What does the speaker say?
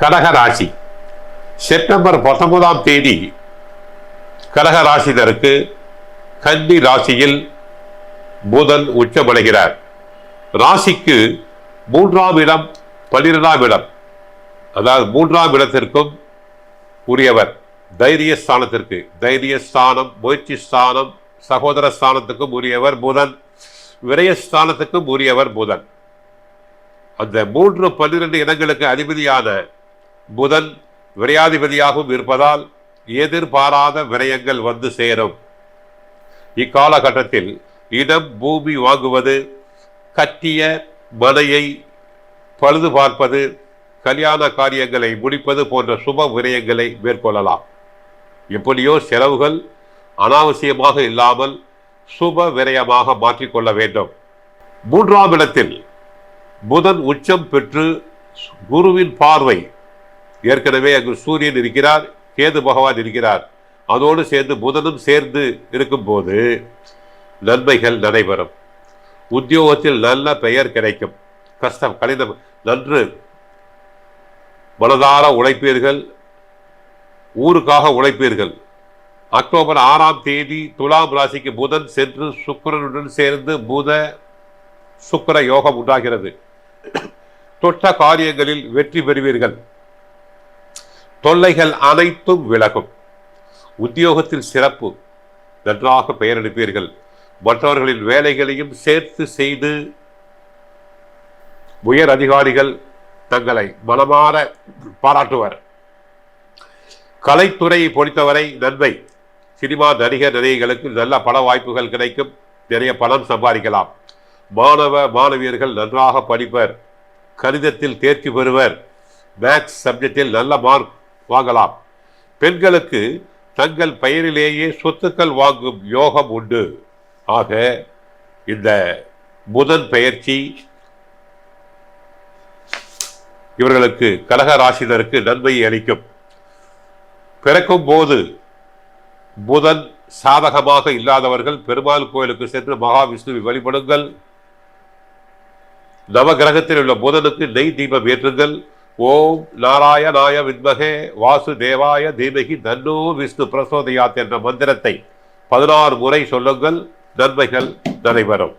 கடக ராசி செப்டம்பர் பத்தொன்பதாம் தேதி கடக ராசினருக்கு கன்னி ராசியில் புதன் உச்சமடைகிறார். ராசிக்கு மூன்றாம் இடம் பன்னிரெண்டாம் இடம். அதாவது மூன்றாம் இடத்திற்கும் உரியவர். தைரிய ஸ்தானத்திற்கு தைரிய ஸ்தானம் முயற்சி ஸ்தானம் சகோதர ஸ்தானத்துக்கும் உரியவர் புதன். விரயஸ்தானத்துக்கும் உரியவர் புதன். அந்த மூன்று பன்னிரெண்டு இடங்களுக்கு அதிபதியான புதன் விரையாதிபதியாகவும் இருப்பதால் எதிர்பாராத விரயங்கள் வந்து சேரும். இக்காலகட்டத்தில் இடம் பூமி வாங்குவது கட்டிய மனையை பழுது பார்ப்பது கல்யாண காரியங்களை முடிப்பது போன்ற சுப விரயங்களை மேற்கொள்ளலாம். எப்படியோ செலவுகள் அனாவசியமாக இல்லாமல் சுப விரயமாக மாற்றிக்கொள்ள வேண்டும். மூன்றாம் இடத்தில் புதன் உச்சம் பெற்று குருவின் பார்வை ஏற்கனவே அங்கு சூரியன் இருக்கிறார் கேது பகவான் இருக்கிறார். அதோடு சேர்ந்து புதனும் சேர்ந்து இருக்கும்போது நன்மைகள் நடைபெறும். உத்தியோகத்தில் நல்ல பெயர் கிடைக்கும். கஷ்டம் கடினம் நன்று மனதார உழைப்பீர்கள் ஊருக்காக உழைப்பீர்கள். அக்டோபர் ஆறாம் தேதி துலாம் ராசிக்கு புதன் சென்று சுக்கரனுடன் சேர்ந்து புத சுக்கர யோகம் உண்டாகிறது. தொட்ட காரியங்களில் வெற்றி பெறுவீர்கள். தொல்லைகள் அனைத்தும் விலகும். உத்தியோகத்தில் சிறப்பு. நன்றாக பெயர் எடுப்பீர்கள் மற்றவர்களின் வேலைகளையும் சேர்த்து செய்து உயர் அதிகாரிகள் தங்களை மனமாற பாராட்டுவர். கலைத்துறையை பொறுத்தவரை நன்மை. சினிமா நடிகர் நடிகைகளுக்கு நல்ல பல வாய்ப்புகள் கிடைக்கும். நிறைய பணம் சம்பாதிக்கலாம். மாணவ மாணவியர்கள் நன்றாக படிப்பர். கணிதத்தில் தேர்ச்சி பெறுவர். மேக்ஸ் சப்ஜெக்டில் நல்ல மார்க் வாங்கலாம். பெண்களுக்கு தங்கள் பெயரிலேயே சொத்துக்கள் வாங்கும் யோகம் உண்டு. ஆக இந்த புதன் பெயர்ச்சி இவர்களுக்கு கடக ராசினருக்கு நன்மையை அளிக்கும். பிறக்கும் போது புதன் சாதகமாக இல்லாதவர்கள் பெருமாள் கோயிலுக்கு சென்று மகாவிஷ்ணுவை வழிபடுங்கள். நவகிரகத்தில் உள்ள புதனுக்கு நெய் தீபம் ஏற்றுங்கள். ஓம் நாராயணாய வித்மகே வாசுதேவாய தீமகி தன்னோ விஷ்ணு பிரசோதயாத் என்ற மந்திரத்தை பதினாறு முறை சொல்லுங்கள். நன்மைகள் நடைபெறும்.